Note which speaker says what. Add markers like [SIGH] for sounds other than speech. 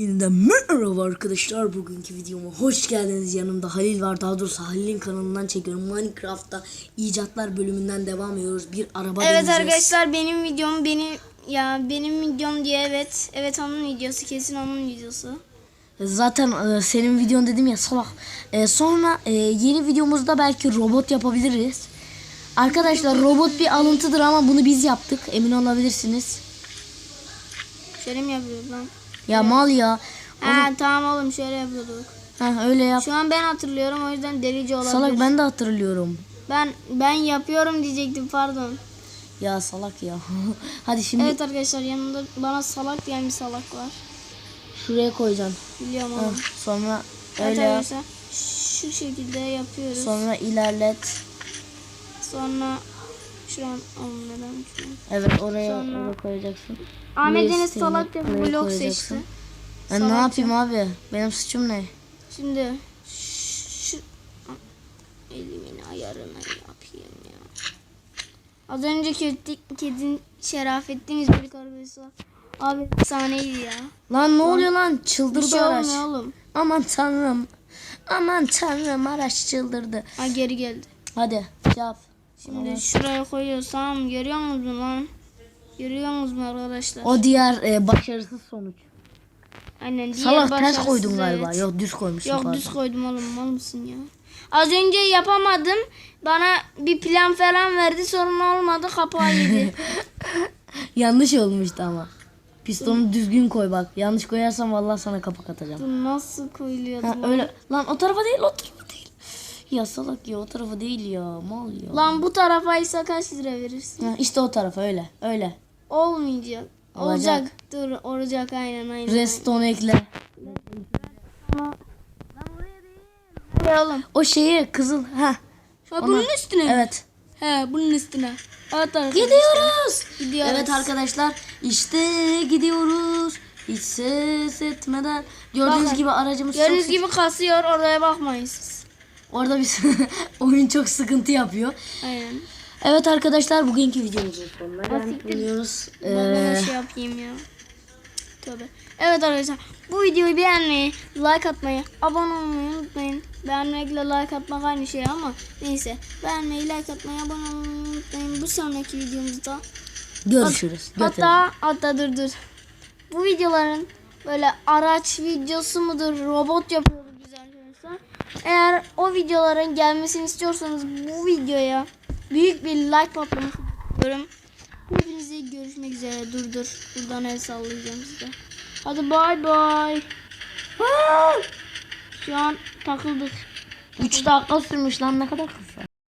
Speaker 1: Yeniden merhaba arkadaşlar. Bugünkü videoma hoş geldiniz. Yanımda Halil var. Daha doğrusu Halil'in kanalından çekiyorum. Minecraft'ta icatlar bölümünden devam ediyoruz. Bir araba
Speaker 2: Evet
Speaker 1: deneyeceğiz.
Speaker 2: arkadaşlar benim videom benim ya benim videom diye evet evet onun videosu kesin onun videosu.
Speaker 1: Zaten e, senin videon dedim ya salak. E, sonra e, yeni videomuzda belki robot yapabiliriz. Arkadaşlar robot bir alıntıdır ama bunu biz yaptık. Emin olabilirsiniz.
Speaker 2: Şöyle mi yapıyorduk lan?
Speaker 1: Ya mal ya
Speaker 2: Ha tamam oğlum şöyle yapıyorduk.
Speaker 1: ha, öyle yap
Speaker 2: Şu an ben hatırlıyorum o yüzden delici olabilir.
Speaker 1: Salak ben de hatırlıyorum
Speaker 2: ben ben yapıyorum diyecektim pardon.
Speaker 1: Ya salak ya [LAUGHS] Hadi şimdi
Speaker 2: Evet arkadaşlar yanımda bana salak diyen bir salak var.
Speaker 1: şuraya koyacaksın
Speaker 2: Biliyorum
Speaker 1: Ha,
Speaker 2: oğlum.
Speaker 1: Sonra
Speaker 2: Evet
Speaker 1: öyle yap
Speaker 2: arkadaşlar şu şekilde yapıyoruz.
Speaker 1: Sonra ilerlet.
Speaker 2: Sonra şuran şuran?
Speaker 1: Evet oraya,
Speaker 2: Sonra-
Speaker 1: oraya koyacaksın.
Speaker 2: Ahmet Deniz salak bir blok seçti.
Speaker 1: Ben ne yapayım abi? Benim suçum ne?
Speaker 2: Şimdi şu elimin ayarını yapayım ya. Az önce kedi, kedin Şerafettin İzmirlik arkadaşlar. Abi efsaneydi ya.
Speaker 1: Lan ne oluyor lan?
Speaker 2: Bir
Speaker 1: Çıldırdı
Speaker 2: şey
Speaker 1: araç.
Speaker 2: oğlum.
Speaker 1: Aman tanrım. Aman tanrım araç çıldırdı.
Speaker 2: Ha geri geldi.
Speaker 1: Hadi yap.
Speaker 2: Şimdi şuraya koyuyoruz tamam mı? Görüyor musunuz lan? Görüyor musunuz arkadaşlar?
Speaker 1: O diğer e, başarısız sonuç.
Speaker 2: Aynen. diğer
Speaker 1: Salak ters
Speaker 2: başarısız,
Speaker 1: koydun galiba.
Speaker 2: evet.
Speaker 1: Yok düz koymuşsun
Speaker 2: Yok
Speaker 1: pardon.
Speaker 2: düz koydum oğlum mal mısın ya? Az önce yapamadım. Bana bir plan falan verdi sorun olmadı kapağı yedi. [LAUGHS]
Speaker 1: Yanlış olmuştu ama. Pistonu düzgün koy bak. Yanlış koyarsan vallahi sana kapak atacağım.
Speaker 2: Bu nasıl
Speaker 1: Ha,
Speaker 2: lan?
Speaker 1: öyle. Lan o tarafa değil o tarafa. Ya salak ya o tarafa değil ya. Mal ya.
Speaker 2: Lan bu tarafa ise kaç lira verirsin?
Speaker 1: Ha, işte o tarafa öyle. Öyle.
Speaker 2: Olmayacak.
Speaker 1: Olacak.
Speaker 2: Olacak. Dur olacak aynen aynen.
Speaker 1: Redstone ekle.
Speaker 2: Oğlum?
Speaker 1: O şeyi kızıl. Ha.
Speaker 2: Ha, bunun üstüne. mi?
Speaker 1: Evet.
Speaker 2: He bunun üstüne. Arkadaşlar.
Speaker 1: Gidiyoruz.
Speaker 2: Gidiyoruz.
Speaker 1: Evet arkadaşlar işte gidiyoruz. Hiç ses etmeden. Gördüğünüz
Speaker 2: Bakın.
Speaker 1: gibi aracımız
Speaker 2: Gördüğünüz
Speaker 1: çok
Speaker 2: gibi kasıyor oraya bakmayın siz.
Speaker 1: Orada bir [LAUGHS] oyun çok sıkıntı yapıyor.
Speaker 2: Aynen.
Speaker 1: Evet arkadaşlar bugünkü videomuzun sonuna geldik buluyoruz.
Speaker 2: Ben
Speaker 1: Ee,
Speaker 2: şey yapayım ya. Tövbe. Evet arkadaşlar bu videoyu beğenmeyi, like atmayı, abone olmayı unutmayın. Beğenmekle like atmak aynı şey ama neyse. Beğenmeyi, like atmayı, abone olmayı unutmayın. Bu sonraki videomuzda
Speaker 1: görüşürüz. Götürün.
Speaker 2: Hatta hatta dur dur. Bu videoların böyle araç videosu mudur, robot yapıyoruz biz arkadaşlar. Eğer videoların gelmesini istiyorsanız bu videoya büyük bir like patlaması istiyorum. Hepinize görüşmek üzere. Dur dur. Buradan el sallayacağım size. Hadi bay bay. Şu an takıldık.
Speaker 1: 3 dakika sürmüş lan ne kadar kısa.